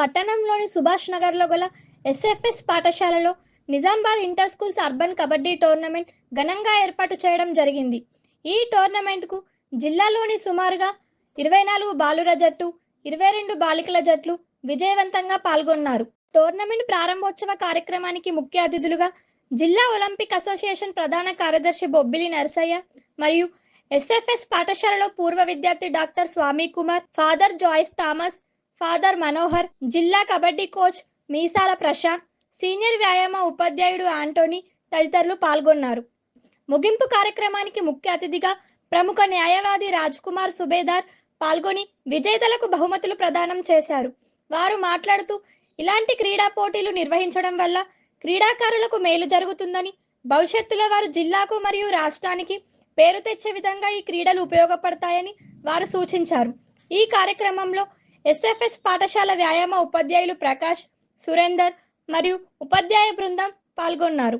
పట్టణంలోని సుభాష్ నగర్లో గల ఎస్ఎఫ్ఎస్ పాఠశాలలో Nizamabad inter schools urban kabaddi tournament ఘనంగా ఏర్పాటు చేయడం జరిగింది. ఈ టోర్నమెంట్కు జిల్లాలోని సుమారుగా ఇరవై నాలుగు బాలుర జట్టు ఇరవై రెండు బాలికల జట్లు విజయవంతంగా పాల్గొన్నారు. టోర్నమెంట్ ప్రారంభోత్సవ కార్యక్రమానికి ముఖ్య అతిథులుగా జిల్లా ఒలింపిక్ అసోసియేషన్ ప్రధాన కార్యదర్శి బొబ్బిలి నరసయ్య మరియు ఎస్ఎఫ్ఎస్ పాఠశాలలో పూర్వ విద్యార్థి doctor Swamy Kumar father Joyce Thomas father Manohar జిల్లా కబడ్డీ కోచ్ మీసాల ప్రశాంత్ సీనియర్ వ్యాయామ ఉపాధ్యాయుడు ఆంటోనీ తదితరులు పాల్గొన్నారు. ముగింపు కార్యక్రమానికి ముఖ్య అతిథిగా ప్రముఖ న్యాయవాది రాజ్ కుమార్ సుబేదార్ పాల్గొని విజేతలకు బహుమతులు ప్రదానం చేశారు. వారు మాట్లాడుతూ ఇలాంటి క్రీడా పోటీలు నిర్వహించడం వల్ల క్రీడాకారులకు మేలు జరుగుతుందని భవిష్యత్తులో వారు జిల్లాకు మరియు రాష్ట్రానికి పేరు తెచ్చే విధంగా ఈ క్రీడలు ఉపయోగపడతాయని వారు సూచించారు. ఈ కార్యక్రమంలో ఎస్ఎఫ్ఎస్ పాఠశాల వ్యాయామ ఉపాధ్యాయులు ప్రకాష్ సురేందర్ మరియు ఉపాధ్యాయ బృందం పాల్గొన్నారు.